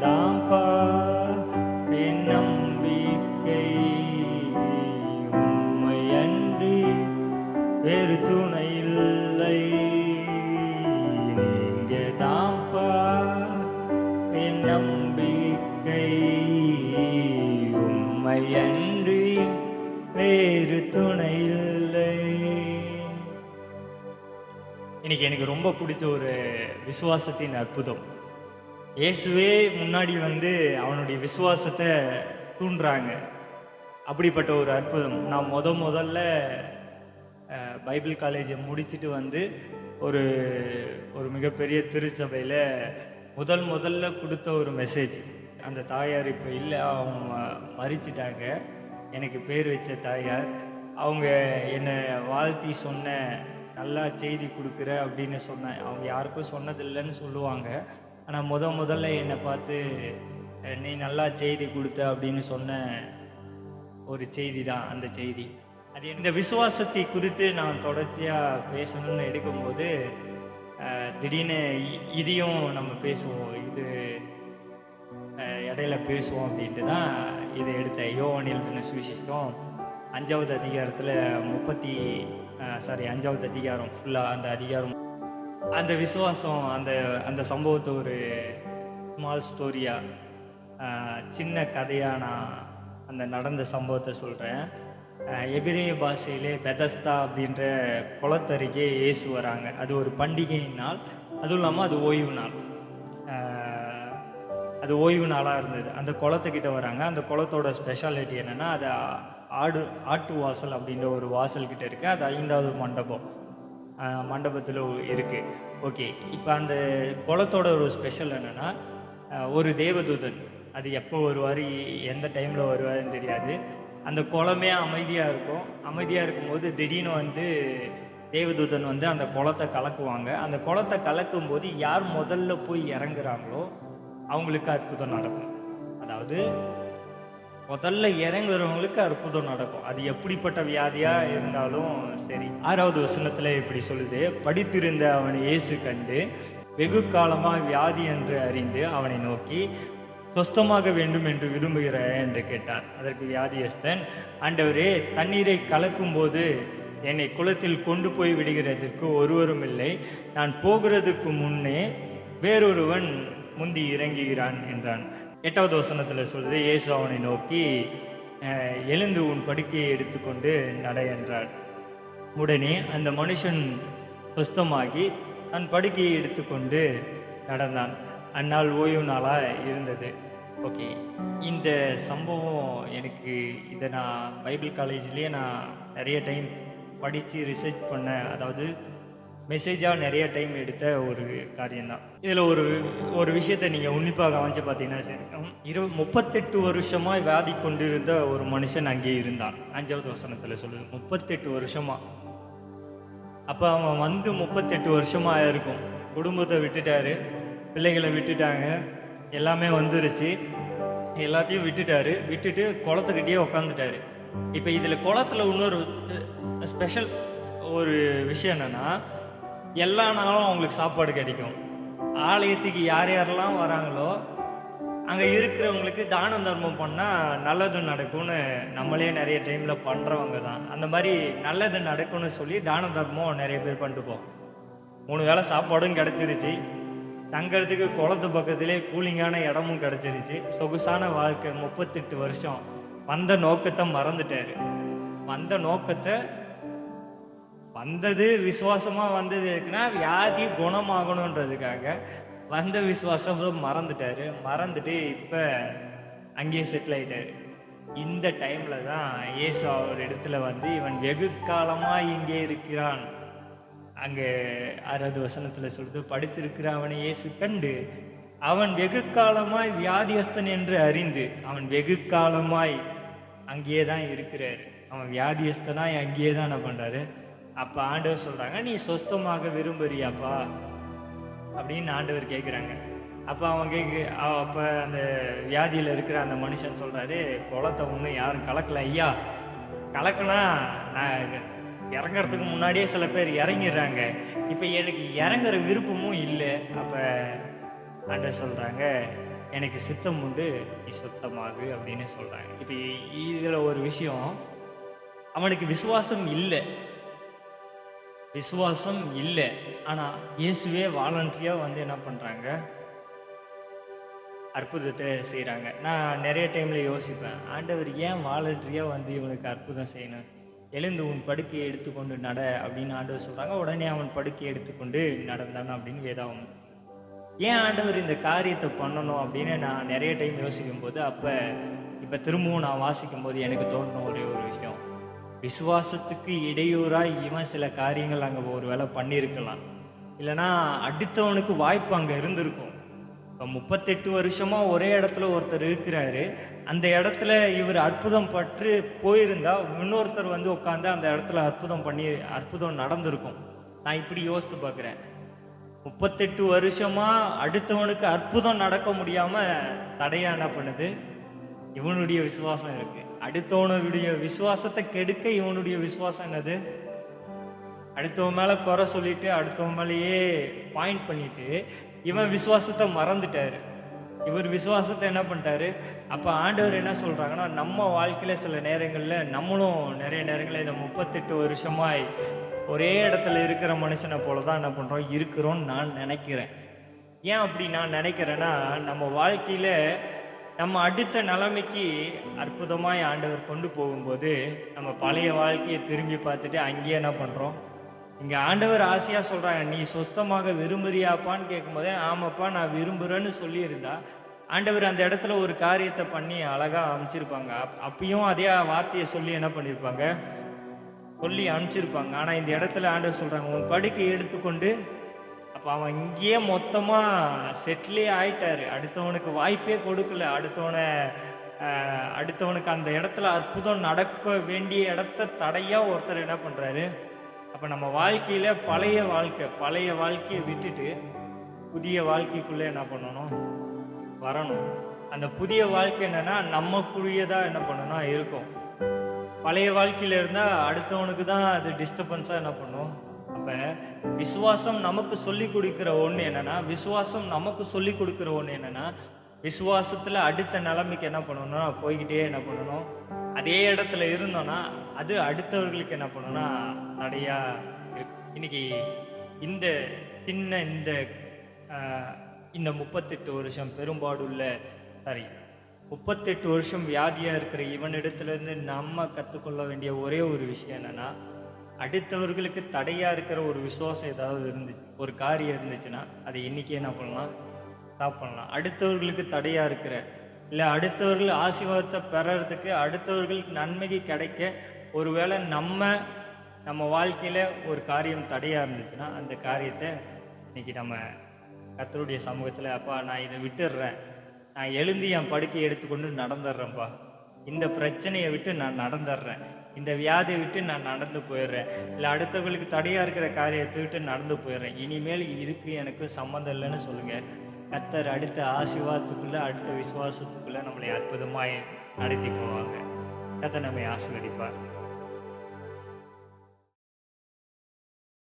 தாம்பா என் நம்பிக்கை உம்மையன்றி வேறு துணை இல்லை நீங்க தாம்பா என் நம்பிக்கை உம்மையன்றி வேறு துணை இல்லை இன்னைக்கு எனக்கு ரொம்ப பிடிச்ச ஒரு விசுவாசத்தின் அற்புதம். இயேசுவே முன்னாடி வந்து அவனுடைய விசுவாசத்தை தூண்டுறாங்க. அப்படிப்பட்ட ஒரு அற்புதம். நான் முத முதல்ல பைபிள் காலேஜை முடிச்சுட்டு வந்து ஒரு ஒரு மிகப்பெரிய திருச்சபையில் முதல் முதல்ல கொடுத்த ஒரு மெசேஜ். அந்த தாயார் இப்போ இல்லை அவங்க மறிச்சிட்டாங்க. எனக்கு பேர் வச்ச தாயார். அவங்க என்னை வாழ்த்தி சொன்ன நல்லா செய்தி கொடுக்குற அப்படின்னு சொன்னேன் அவங்க யாருக்கும் சொன்னதில்லைன்னு சொல்லுவாங்க. ஆனால் முத முதல்ல என்னை பார்த்து நீ நல்லா செய்தி கொடுத்த அப்படின்னு சொன்ன ஒரு செய்தி தான் அந்த செய்தி. அது இந்த விசுவாசத்தை குறித்து நான் தொடர்ச்சியாக பேசணும்னு எடுக்கும்போது திடீர்னு இதையும் நம்ம பேசுவோம். இது இடையில பேசுவோம் அப்படின்ட்டு தான் இதை எடுத்த யோவான் எழுதின சுவிசேஷம். அஞ்சாவது அதிகாரத்தில் முப்பத்தி சாரி அஞ்சாவது அதிகாரம் ஃபுல்லாக அந்த அதிகாரம் அந்த விசுவாசம் அந்த அந்த சம்பவத்தை ஒரு ஸ்மால் ஸ்டோரியாக சின்ன கதையாக நான் அந்த நடந்த சம்பவத்தை சொல்கிறேன் எபிரே பாஷையிலே பெதஸ்தா அப்படின்ற குளத்தருகே இயேசு வராங்க. அது ஒரு பண்டிகை நாள். அதுவும் இல்லாமல் அது ஓய்வு நாள். அது ஓய்வு நாளாக இருந்தது. அந்த குளத்துக்கிட்ட வராங்க. அந்த குளத்தோட ஸ்பெஷாலிட்டி என்னென்னா அது ஆடு ஆட்டு வாசல் அப்படின்ற ஒரு வாசல்கிட்ட இருக்குது அது ஐந்தாவது மண்டபம். மண்டபத்தில் இருக்குது ஓகே. இப்போ அந்த குளத்தோட ஒரு ஸ்பெஷல் என்னென்னா ஒரு தேவதூதன். அது எப்போ வருவார் எந்த டைமில் வருவாருன்னு தெரியாது. அந்த குளமே அமைதியாக இருக்கும். அமைதியாக இருக்கும்போது திடீர்னு வந்து தேவதூதன் வந்து அந்த குளத்தை கலக்குவாங்க. அந்த குளத்தை கலக்கும்போது யார் முதல்ல போய் இறங்குறாங்களோ அவங்களுக்கு அற்புதம் நடக்கும். அதாவது முதல்ல இறங்குறவங்களுக்கு அற்புதம் நடக்கும். அது எப்படிப்பட்ட வியாதியா இருந்தாலும் சரி. ஆறாவது வசனத்துல இப்படி சொல்லுது. படித்திருந்த அவனை இயேசு கண்டு வெகு காலமா வியாதி என்று அறிந்து அவனை நோக்கி சொஸ்தமாக வேண்டும் என்று விரும்புகிற என்று கேட்டான். அதற்கு வியாதியஸ்தன் ஆண்டவரே தண்ணீரை கலக்கும்போது என்னை குளத்தில் கொண்டு போய் விடுகிறதற்கு ஒருவரும் இல்லை. நான் போகிறதுக்கு முன்னே வேறொருவன் முந்தி இறங்குகிறான் என்றான். எட்டாவது வசனத்தில் சொல்லுது இயேசு அவனை நோக்கி எழுந்து உன் படுக்கையை எடுத்துக்கொண்டு நட என்றார். உடனே அந்த மனுஷன் சுஸ்தமாகி தன் படுக்கையை எடுத்துக்கொண்டு நடந்தான். அந்நாள் ஓய்வு நாளாக இருந்தது. ஓகே. இந்த சம்பவம் எனக்கு இதை நான் பைபிள் காலேஜ்லேயே நான் நிறைய டைம் படித்து ரிசர்ச் பண்ணேன். அதாவது மெசேஜாக நிறைய டைம் எடுத்த ஒரு காரியம்தான். இதில் ஒரு ஒரு விஷயத்தை நீங்கள் உன்னிப்பாக கவனிச்சு பார்த்தீங்கன்னா சரி. இரு முப்பத்தெட்டு வருஷமாக வியாதி கொண்டிருந்த ஒரு மனுஷன் அங்கே இருந்தான். அஞ்சாவது வசனத்தில் சொல்லுது முப்பத்தெட்டு வருஷமாக அப்போ அவன் வந்து முப்பத்தெட்டு வருஷமாக இருக்கும். குடும்பத்தை விட்டுட்டாரு பிள்ளைகளை விட்டுட்டாங்க எல்லாமே வந்துருச்சு. எல்லாத்தையும் விட்டுட்டாரு விட்டுட்டு குளத்துக்கிட்டே உக்காந்துட்டாரு. இப்போ இதில் குளத்துல இன்னொரு ஸ்பெஷல் ஒரு விஷயம் என்னென்னா எல்லா நாளும் அவங்களுக்கு சாப்பாடு கிடைக்கும். ஆலயத்துக்கு யார் யாரெல்லாம் வராங்களோ அங்கே இருக்கிறவங்களுக்கு தானம் தர்மம் பண்ணால் நல்லது நடக்கும்னு நம்மளே நிறைய டைமில் பண்ணுறவங்க தான். அந்த மாதிரி நல்லது நடக்கும்னு சொல்லி தான தர்மம் நிறைய பேர் பண்ணிட்டு மூணு வேளை சாப்பாடும் கிடச்சிருச்சு. தங்கிறதுக்கு குளத்து பக்கத்திலே கூலிங்கான இடமும் கிடச்சிருச்சு. சொகுசான வாழ்க்கை முப்பத்தெட்டு வருஷம். வந்த நோக்கத்தை மறந்துட்டார். வந்த நோக்கத்தை வந்தது விசுவாசமாக வந்தது இருக்குன்னா வியாதி குணமாகணுன்றதுக்காக வந்த விசுவாசம் மறந்துட்டாரு. மறந்துட்டு இப்போ அங்கேயே செட்டில் ஆகிட்டார் இந்த டைமில் தான் இயேசு அவர் இடத்துல வந்து இவன் வெகு காலமாக இங்கே இருக்கிறான். அங்கே ஆறாவது வசனத்தில் சொல்லிட்டு படித்திருக்கிற அவனை இயேசு கண்டு அவன் வெகு காலமாய் வியாதியஸ்தன் என்று அறிந்து அவன் வெகு காலமாய் அங்கேயே தான் இருக்கிறார். அவன் வியாதியஸ்தனாய் அங்கேயே தான் என்ன பண்ணுறாரு அப்ப ஆண்டவர் சொல்றாங்க நீ சொஸ்தமாக விரும்புறியாப்பா? அப்படின்னு ஆண்டவர் கேட்குறாங்க அப்போ அவன் கேட்கு அப்போ அந்த வியாதியில் இருக்கிற அந்த மனுஷன் சொல்கிறாரு குளத்தை ஒன்றும் யாரும் கலக்கல ஐயா. கலக்குனா நான் இறங்குறதுக்கு முன்னாடியே சில பேர் இறங்கிடுறாங்க. இப்போ எனக்கு இறங்குற விருப்பமும் இல்லை. அப்போ ஆண்டவர் சொல்கிறாங்க எனக்கு சித்தம் உண்டு நீ சுத்தமாகு அப்படின்னு சொல்கிறாங்க இப்போ இதில் ஒரு விஷயம் அவனுக்கு விசுவாசம் இல்லை. விசுவாசம் இல்லை. ஆனால் இயேசுவே வாலண்டரியாக வந்து என்ன பண்ணுறாங்க அற்புதத்தை செய்கிறாங்க நான் நிறைய டைமில் யோசிப்பேன் ஆண்டவர் ஏன் வாலண்டரியாக வந்து இவனுக்கு அற்புதம் செய்யணும்? எழுந்து உன் படுக்கையை எடுத்துக்கொண்டு நட அப்படின்னு ஆண்டவர் சொல்கிறாங்க உடனே அவன் படுக்கையை எடுத்துக்கொண்டு நடந்தான் அப்படின்னு வேதாவும் ஏன் ஆண்டவர் இந்த காரியத்தை பண்ணணும் அப்படின்னு நான் நிறைய டைம் யோசிக்கும் போது அப்போ இப்போ திரும்பவும் நான் வாசிக்கும் போது எனக்கு தோணுன ஒரே ஒரு விஷயம். விசுவாசத்துக்கு இடையூறாக இவன் சில காரியங்கள் அங்கே ஒரு வேலை பண்ணியிருக்கலாம். இல்லைன்னா அடுத்தவனுக்கு வாய்ப்பு அங்கே இருந்திருக்கும். இப்போ முப்பத்தெட்டு வருஷமாக ஒரே இடத்துல ஒருத்தர் இருக்கிறாரு. அந்த இடத்துல இவர் அற்புதம் பற்று போயிருந்தா இன்னொருத்தர் வந்து உட்காந்து அந்த இடத்துல அற்புதம் பண்ணி அற்புதம் நடந்திருக்கும். நான் இப்படி யோசித்து பார்க்குறேன். முப்பத்தெட்டு வருஷமாக அடுத்தவனுக்கு அற்புதம் நடக்க முடியாம தடையாக என்ன பண்ணுது? இவனுடைய விசுவாசம் இருக்குது அடுத்தவனுடைய விசுவாசத்தை கெடுக்க இவனுடைய விசுவாசம் என்னது? அடுத்தவன் மேல குறை சொல்லிட்டு அடுத்தவன் மேலேயே பாயிண்ட் பண்ணிட்டு இவன் விசுவாசத்தை மறந்துட்டாரு. இவர் விசுவாசத்தை என்ன பண்ணிட்டாரு? அப்போ ஆண்டவர் என்ன சொல்றாங்கன்னா நம்ம வாழ்க்கையில சில நேரங்களில் நம்மளும் நிறைய நேரங்களில் இந்த முப்பத்தெட்டு வருஷமாய் ஒரே இடத்துல இருக்கிற மனுஷனை போல தான் என்ன பண்ணுறோம் இருக்கிறோம்னு நான் நினைக்கிறேன். ஏன் அப்படி நான் நினைக்கிறேன்னா நம்ம வாழ்க்கையில நம்ம அடுத்த நிலைமைக்கு அற்புதமாய் ஆண்டவர் கொண்டு போகும்போது நம்ம பழைய வாழ்க்கையை திரும்பி பார்த்துட்டு அங்கேயே என்ன பண்ணுறோம் இங்கே ஆண்டவர் ஆசையாக சொல்கிறாங்க நீ சொஸ்தமாக விரும்புறியாப்பான்னு கேட்கும்போதே ஆமாப்பா நான் விரும்புகிறேன்னு சொல்லியிருந்தா ஆண்டவர் அந்த இடத்துல ஒரு காரியத்தை பண்ணி அழகாக அமைச்சிருப்பாங்க. அப்- அப்பயும் அதே வார்த்தையை சொல்லி என்ன பண்ணியிருப்பாங்க சொல்லி அனுப்பிச்சிருப்பாங்க ஆனால் இந்த இடத்துல ஆண்டவர் சொல்கிறாங்க உன் படுக்கை எடுத்துக்கொண்டு அவன் இங்கேயே மொத்தமாக செட்டிலே ஆயிட்டாரு. அடுத்தவனுக்கு வாய்ப்பே கொடுக்கல. அடுத்தவனை அடுத்தவனுக்கு அந்த இடத்துல அற்புதம் நடக்க வேண்டிய இடத்த தடையாக ஒருத்தர் என்ன பண்ணுறாரு அப்போ நம்ம வாழ்க்கையில் பழைய வாழ்க்கை பழைய வாழ்க்கையை விட்டுட்டு புதிய வாழ்க்கைக்குள்ளே என்ன பண்ணணும்? வரணும். அந்த புதிய வாழ்க்கை என்னன்னா நமக்குரியதா என்ன பண்ணணும்னா இருக்கும். பழைய வாழ்க்கையில் இருந்தால் அடுத்தவனுக்கு தான் அது டிஸ்டர்பன்ஸாக என்ன பண்ணும்? அப்ப விசுவாசம் நமக்கு சொல்லி கொடுக்கிற ஒண்ணு என்னன்னா விசுவாசம் நமக்கு சொல்லி கொடுக்கிற ஒண்ணு என்னன்னா விசுவாசத்துல அடுத்த நிலைமைக்கு என்ன பண்ணணும்னா போய்கிட்டே என்ன பண்ணணும்? அதே இடத்துல இருந்தோம்னா அது அடுத்தவர்களுக்கு என்ன பண்ணணும்னா நிறையா இன்னைக்கு இந்த சின்ன இந்த ஆஹ், இந்த முப்பத்தெட்டு வருஷம் பெரும்பாடுள்ள சாரி முப்பத்தெட்டு வருஷம் வியாதியா இருக்கிற இவனிடத்துல இருந்து நம்ம கத்துக்கொள்ள வேண்டிய ஒரே ஒரு விஷயம் என்னன்னா அடுத்தவர்களுக்கு தடையாக இருக்கிற ஒரு விசுவாசம் ஏதாவது இருந்துச்சு ஒரு காரியம் இருந்துச்சுன்னா அதை இன்றைக்கே என்ன பண்ணலாம்? ஸ்டாப் பண்ணலாம். அடுத்தவர்களுக்கு தடையாக இருக்கிற இல்லை அடுத்தவர்கள் ஆசீர்வாதத்தை பெறறதுக்கு அடுத்தவர்களுக்கு நன்மைக்கு கிடைக்க ஒருவேளை நம்ம நம்ம வாழ்க்கையில் ஒரு காரியம் தடையாக இருந்துச்சுன்னா அந்த காரியத்தை இன்னைக்கு நம்ம கத்தருடைய சமூகத்தில் அப்பா நான் இதை விட்டுடுறேன். நான் எழுந்து என் படுக்கையை எடுத்துக்கொண்டு நடந்துடுறேன்ப்பா. இந்த பிரச்சனையை விட்டு நான் நடந்துடுறேன். இந்த வியாதியை விட்டு நான் நடந்து போயிடுறேன். இல்லை அடுத்தவங்களுக்கு தடையாக இருக்கிற காரியத்தை விட்டு நடந்து போயிடுறேன். இனிமேல் இதுக்கு எனக்கு சம்மந்தம் இல்லைன்னு சொல்லுங்கள் கத்தர் அடுத்த ஆசீர்வாதத்துக்குள்ள அடுத்த விசுவாசத்துக்குள்ளே நம்மளை அற்புதமாக நடத்தி போவாங்க கத்தர் நம்மை ஆசீர்வதிப்பார்.